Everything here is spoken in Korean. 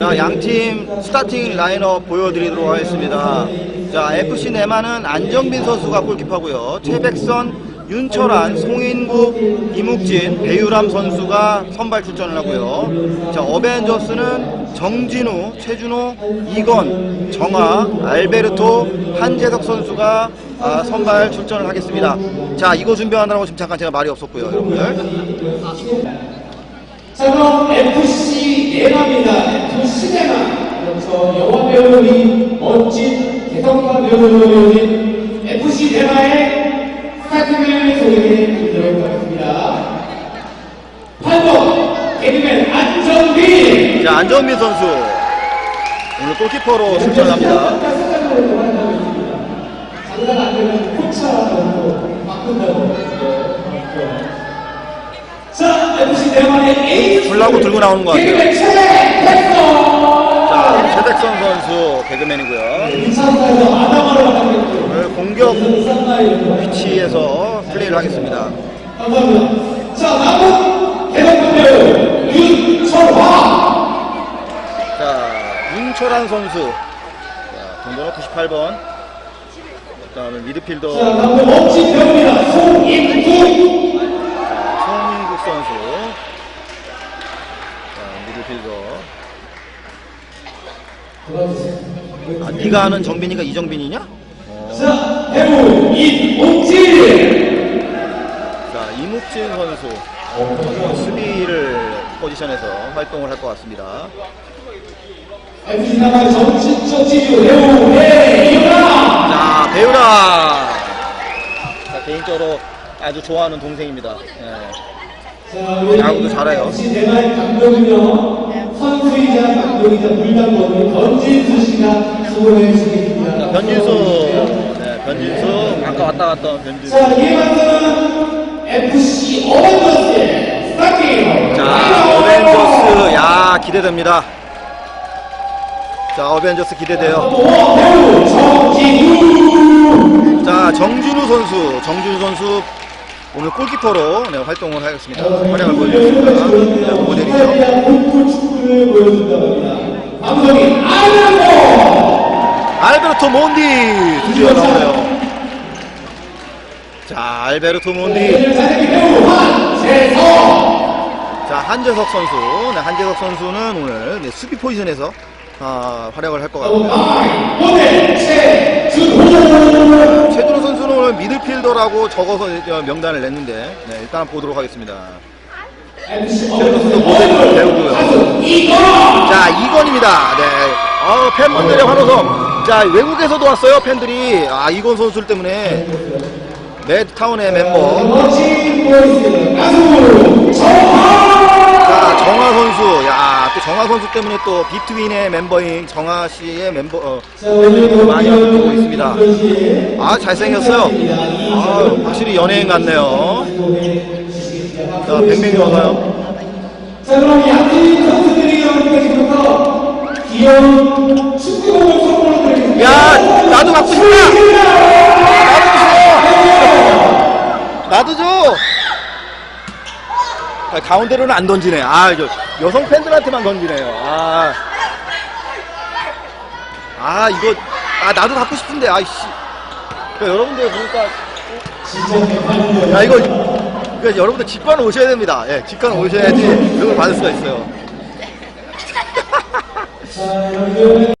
자, 양팀 스타팅 라인업 보여드리도록 하겠습니다. 자, FC 네마는 안정빈 선수가 골키퍼고요. 최백선, 윤철한, 송인국, 이묵진, 배유람 선수가 선발 출전을 하고요. 자, 어벤져스는 정진우, 최준호, 이건, 정아, 알베르토, 한재석 선수가 아, 선발 출전을 하겠습니다. 자, 이거 준비하느라고 지금 잠깐 제가 말이 없었고요, 여러분들. 자 그럼 FC 예나입니다. FC 예나. 그래서 영화 배우님 멋진 개성과 배우님 FC 예나의 스타팅을 소개해드리도록 하겠습니다. 8번 개그맨 안정빈. 자, 안정민 선수. 오늘 골키퍼로 출전을 합니다. 장난 안 되면 코치하고 바꾼다고. 줄라고 들고 나오는 것 같아요. 자, 최백선 선수 개그맨이고요. 오늘 공격 위치에서 플레이를 하겠습니다. 자, 남은 배우 윤철화. 자, 윤철한 선수. 자, 동번호 98번. 그 다음에 자, 미드필더 남은 멋진 배우입니다. 송인구. 송민국 선수. 자, 미드필더. 아, 네가 아는 정빈이가 이정빈이냐? 자, 배우 이옥진. 자, 이묵진 선수. 수비를 포지션에서 활동을 할 것 같습니다. 지주 배이현아. 자, 배우라. 자, 개인적으로 아주 좋아하는 동생입니다. 예. 야구도 잘해요. 대만 감독은요. 선수이자 감독이자 물담보는 변진수 씨가 수고해 주시겠습니다. 자, 변진수. 네, 변진수. 아까 왔다 갔던 변진수. 자, 맞서는 FC 어벤져스의 스타팅! 자, 어벤져스. 야, 기대됩니다. 자, 어벤져스 기대돼요. 정진우! 자, 정준우 선수. 정준우 선수. 오늘 골키퍼로 네, 활동을 하겠습니다. 활약을 보여주겠습니다. 네, 모델이죠. 감독인 알베르토! 몬디 드디어 나오네요. 자, 알베르토 몬디. 자, 한재석 선수. 네, 한재석 선수는 오늘 네, 수비 포지션에서 아, 활약을 할 것 같고요. 모델 최준호! 최준호 선수는 오늘 미들필더라고 적어서 어, 명단을 냈는데 네, 일단 보도록 하겠습니다. MC 선수도 어벤져스 모델을 배우고요. 자, 이건입니다. 네. 어, 팬분들의 환호성. 자, 외국에서도 왔어요, 팬들이. 아, 이건 선수 때문에. 매드타운의 멤버. 자, 정화 선수. 야, 또 정화 선수 때문에 또 비트윈의 멤버인 정화 씨의 멤버, 어, 자, 오늘 많이 보고 있습니다. 아, 잘생겼어요. 아, 확실히 연예인 같네요. 자, 뱅뱅이 와봐요. 자, 그럼 양팀 선수들이 여러분께 지금부터 귀여운 축구공을 선물로 드리겠습니다. 야, 나도 갖고 싶다! 나도 줘! 나도 줘! 아, 가운데로는 안 던지네. 아, 저, 여성 팬들한테만 던지네요. 아. 아, 이거, 아, 나도 갖고 싶은데, 아이씨. 그러니까 여러분들 보니까, 진짜 대단해요. 야, 이거, 그러니까 여러분들 직관 오셔야 됩니다. 예, 직관 오셔야지 이걸 받을 수가 있어요.